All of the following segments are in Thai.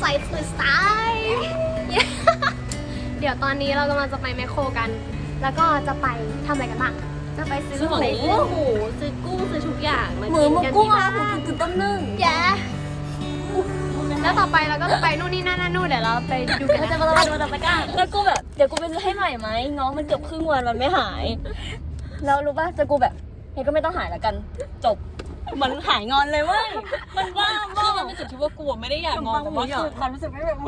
ใจฟรีสไตล์เดี๋ยวตอนนี้เรากำลังจะไปแมคโครกัน แล้วก็จะไปทำอะไรกันบ้าง จะไปซื้อซื้อหมูหมูซื้อหมูซื้อกุ้งซื้อทุกอย่างมาหมูกินหมูกันกุ้งที่อะบ้านหมูกึ่งต้มนึ่งแย่แล้วต่อไปเราก็จะไปนู่นนี่นั่นนั่นนู่นเดี๋ยวเราไปดูกันเราจะนะมาเราจะมาตะก้าแล้วกูแบบเดี๋ยวกูไปซื้อให้ใหม่ไหมน้องมันเกือบครึ่งวันมันไม่หาย แล้วรู้ป่ะจะกูแบบเฮ้ยก็ไม่ต้องหายแล้วกัน จบ มันหายงอนเลยเว้ยมันบ้าคืบ้าอมันเป็นจุดที่ว่ากูอะไม่ได้อยากงอนแต่ว่าคือความรู้สึกไม่แบบ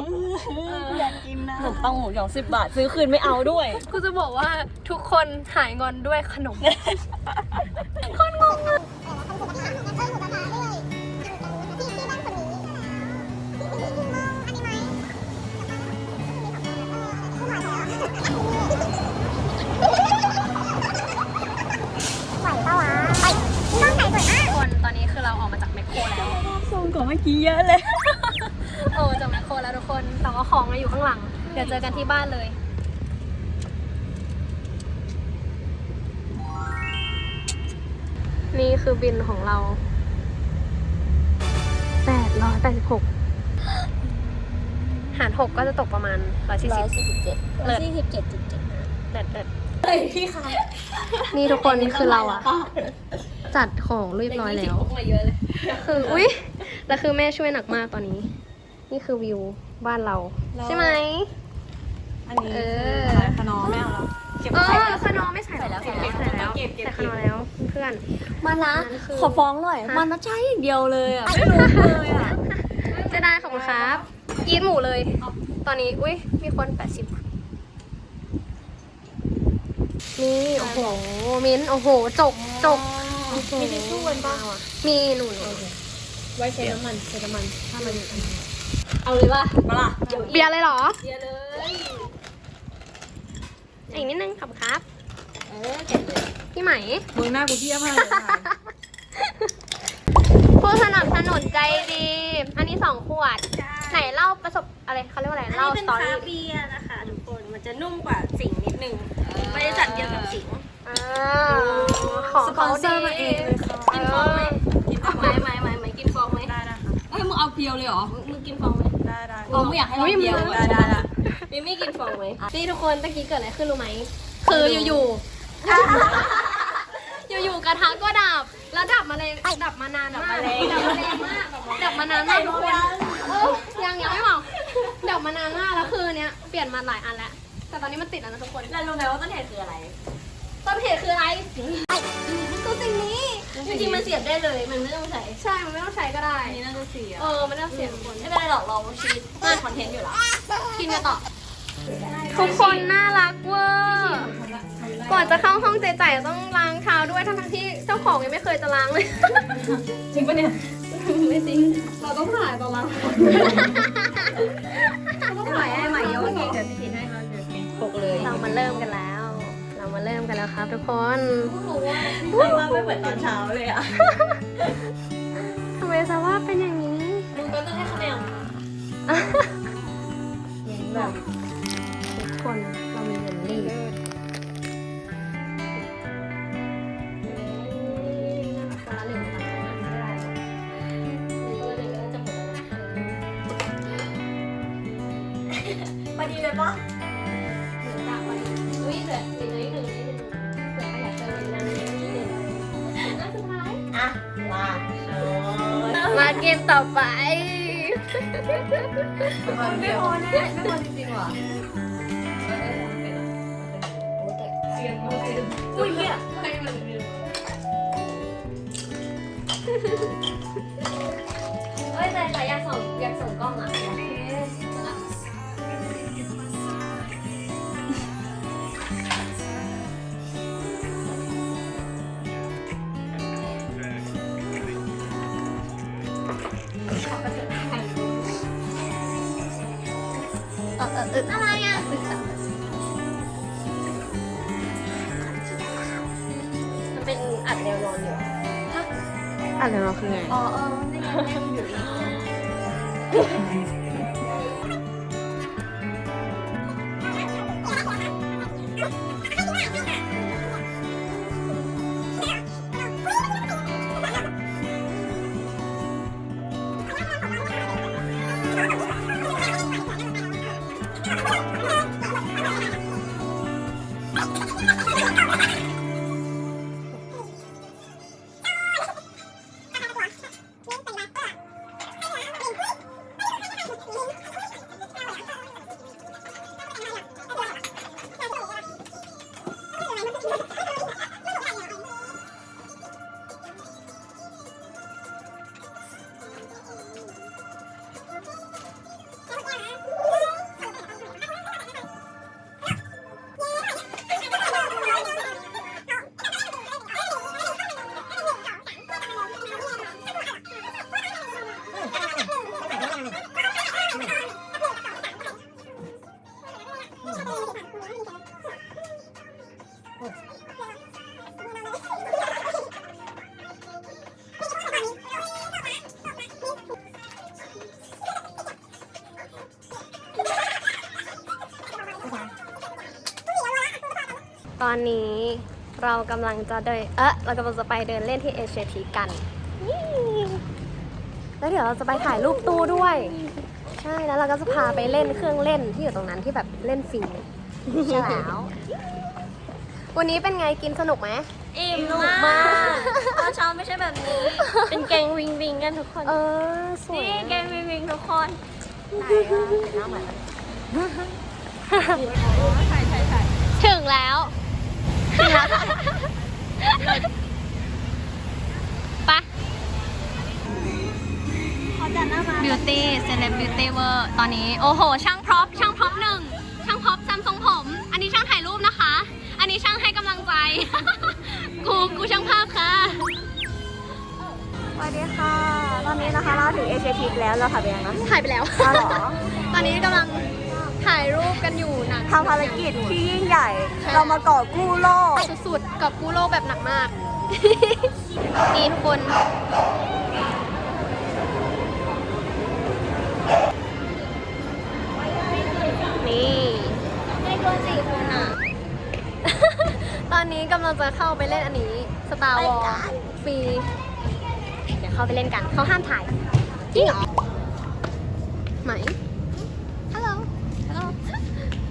อยากกินนะขนมปังหมูหยองสิบบาท ซื้อคืนไม่เอาด้วยกูจะบอกว่าทุกคนหายงอนด้วยขนมคน มื่อกี้เยอะเลย โอ้จากแมคโครแล้วทุกคน แต่ว่าของมาอยู่ข้างหลัง เดี๋ยวเจอกันที่บ้านเลยนี่คือบินของเรา 886 หาร 6 ก็จะตกประมาณ ร้อย140 สี่สิบเจ็ดเลิศสี่สิบเจ็ดจุดเจ็ดเด็ดเด็ดเฮ้ยพี่คะนี่ทุกคนคือเราอะจัดของเรียบร้อยแล้ว มาเยอะเลย คือ อุ๊ย แล้วคือแม่ช่วยหนักมากตอนนี้ นี่คือวิวบ้านเรา ใช่ไหม อันนี้เอออะไรขนอไม่เอาแล้วเก็บเอใส่อขนอไม่ใส่แล้วใส่แล้วใส่แล้วเก็บเก็บใส่ขนอแล้วเพื่อน มานะนั่นคือ ขอฟ้องหน่อยฮะมันนะใช่อย่างเดียวเลยอะไม่รู้เลยอะจะได้ขอบคุณครับยีดหมูเลย ตอนนี้ อุ้ยมีคน 80นี่ โอ้โห มิ้นท์โอ้โห จกจกมีทิชชู่กันป่ะมีหนูหนู ไว้ใช้น้ำมันใช้น้ำมันถ้ามันเอาเลยป่ะมาล่ะเบียร์เลยเหรอเยอะเลยอีกนิดนึงขอบคุณครับ เออเก็บเลยพี่ไหมมึงหน้ากูเที่ยมากเลยผู้สนับสนุนใจดี อันนี้สองขวด ไหนเล่าประสบอะไรเขาเรียกว่าอะไร อันเล่านี้เป็นสตอคารี่เบียร์นะคะทุกคน มันจะนุ่มกว่าสิงห์นิดนึงบริษัทเดียวกับสิงห์อ่าของเขาดีกินฟองไหมกินฟองไหมไหมไหมไหม มึงเอาเพียวเลยเหรอ มึงกินฟองไหมได้ได้อ๋อไม่อยากให้เราเดียวได้ได้ได้มิมี่กินฟองไหมนี่ทุกคนตะกี้เกิดอะไรขึ้นรู้ไหม คืออยู่ๆ อยู่ๆกระทะก็ดับ แล้วดับมาเลยดับมานานมากดับมาแรงมาก ดับมานานมากทุกคนเออยังยังไม่บอกดับมานานมากแล้วคือเนี้ยเปลี่ยนมาหลายอันแล้ว แต่ตอนนี้มันติดแล้วนะทุกคน แล้วรู้ไหมว่าต้นเหตุคืออะไร ต้นเหตุคืออะไรคือ สิ่งนี้ จริงๆมันเสียบได้เลย มันไม่ต้องใช้ใช่มันไม่ต้องใช้ก็ได้ อันนี้น่าจะเสีย เออมันไม่ต้องเสียทุกคนไม่เป็นไรหรอกเราชีวิตเพื่อคอนเทนต์อยู่แล้วกินกันต่อทุกคนน่ารักเวอร์ก่อนจะเข้าห้องเจ๊จ่ายต้องล้างเท้าด้วยทั้งๆที่เจ้าของยังไม่เคยจะล้างเลย จริงปะเนี่ย ไม่จริง เราต้องถ่ายตอนล้างเราต้องถ่ายให้ใหม่เยอะเก่งเดี๋ยวพี่กินให้เราเดี๋ยวกินปกเลยเรามาเริ่มกันแล้ว นแล้วครับทุกคนไม่ว่าไม่เหมือนตอนเช้าเลยอะทำไมซาว่าเป็นอย่างนี้มึงก็ต้องให้คะแนนแบบทุกคนเรามีเยลลี่คนละหนึ่งไม่ได้คนละหนึ่งก็จะหมดแล้วนะพอดีเลยปะ เกมต่อไป ไม่พอแน่ไม่พอจริงๆว่ะ อุ้ยเนี่ย ออเออเอออะไรอะมันเป็นอัดแนวนอนอยู่อะไรเราคือไง อ๋อเออไม่งั้นแม่งอยู่ ตอนนี้เรากำลังจะเดิน เออเรากำลังจะไปเดินเล่นที่เอเชียทีกัน แล้วเดี๋ยวเราจะไปถ่ายรูปตู้ด้วย ใช่ แล้วเราก็จะพาไปเล่นเครื่องเล่นที่อยู่ตรงนั้นที่แบบเล่นฟิล์มใช่แล้ว วันนี้เป็นไงกินสนุกไหม อิ่มมามากกตอนเช้าไม่ใช่แบบนี้ เป็นแกงวิงวิงกันทุกคน เออ สวย นี่แกงวิงวิงทุกคนถึงแล้วถึงแล้วค่ะไปะเขาจัดหน้ามาบิวตี้เซเลบบิวตี้เวอร์ ตอนนี้ โอ้โห ช่างพร็อพช่างพร็อพหนึ่ง กำลังใจกูกูช่างภาพค่ะ สวัสดีค่ะ ตอนนี้นะคะเราถึงเอเชียทีแล้วเราถ่ายไปยังนะถ่ายไปแล้ว อ้าวเหรอตอนนี้กำลังถ่ายรูปกันอยู่หนักทำภารกิจที่ยิ่งใหญ่ เรามาก่อกู้โลก สุดๆ กับกู้โลกแบบหนักมาก นี่ทุกคนนี่ำลังจะเข้าไปเล่นอันนี้ Star ไป Wars กันฟรี เดี๋ยวเข้าไปเล่นกัน เขาห้ามถ่าย จริงเหรอ ไหมฮัลโหลฮัลโหล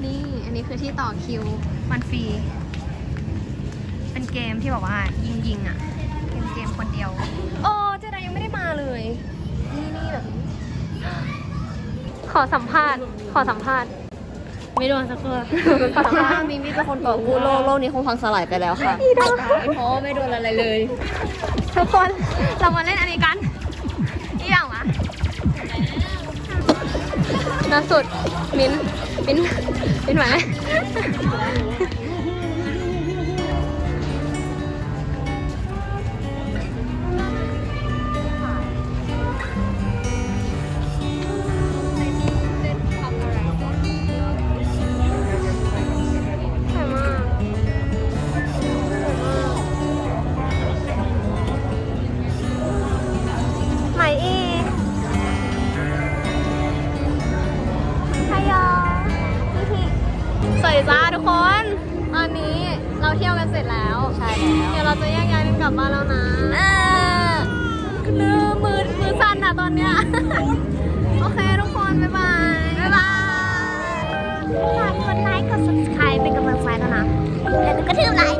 นี่ อันนี้คือที่ต่อคิว มันฟรี เป็นเกมที่แบบว่ายิงยิงๆอะ เกมเกมคนเดียว โอ้เจไดยังไม่ได้มาเลย นี่นี่แบบนี้ขอสัมภาษณ์ ขอสัมภาษณ์ ไม่โดนสักตัวขอสัมภาษณ์มีมีแต่คนก่อกู้โลกโลกนี้คงพังสลายไปแล้วค่ะเพราะไม่โดนอะไรเลย ทุกคนเรามาเล่นอันนี้กันอีอย่างวะล่าสุด มินมินมินไหวไหม เดี๋ยวเราจะแยกย้ายกันกลับบ้านแล้วนะเออมือมือมือสั่นอะตอนเนี้ย โอเคทุกคน บ๊ายบาย บ๊ายบายฝากกดไลค์ กด subscribe เป็นกำลังใจด้วยนะ แล้วก็ทืบไลค์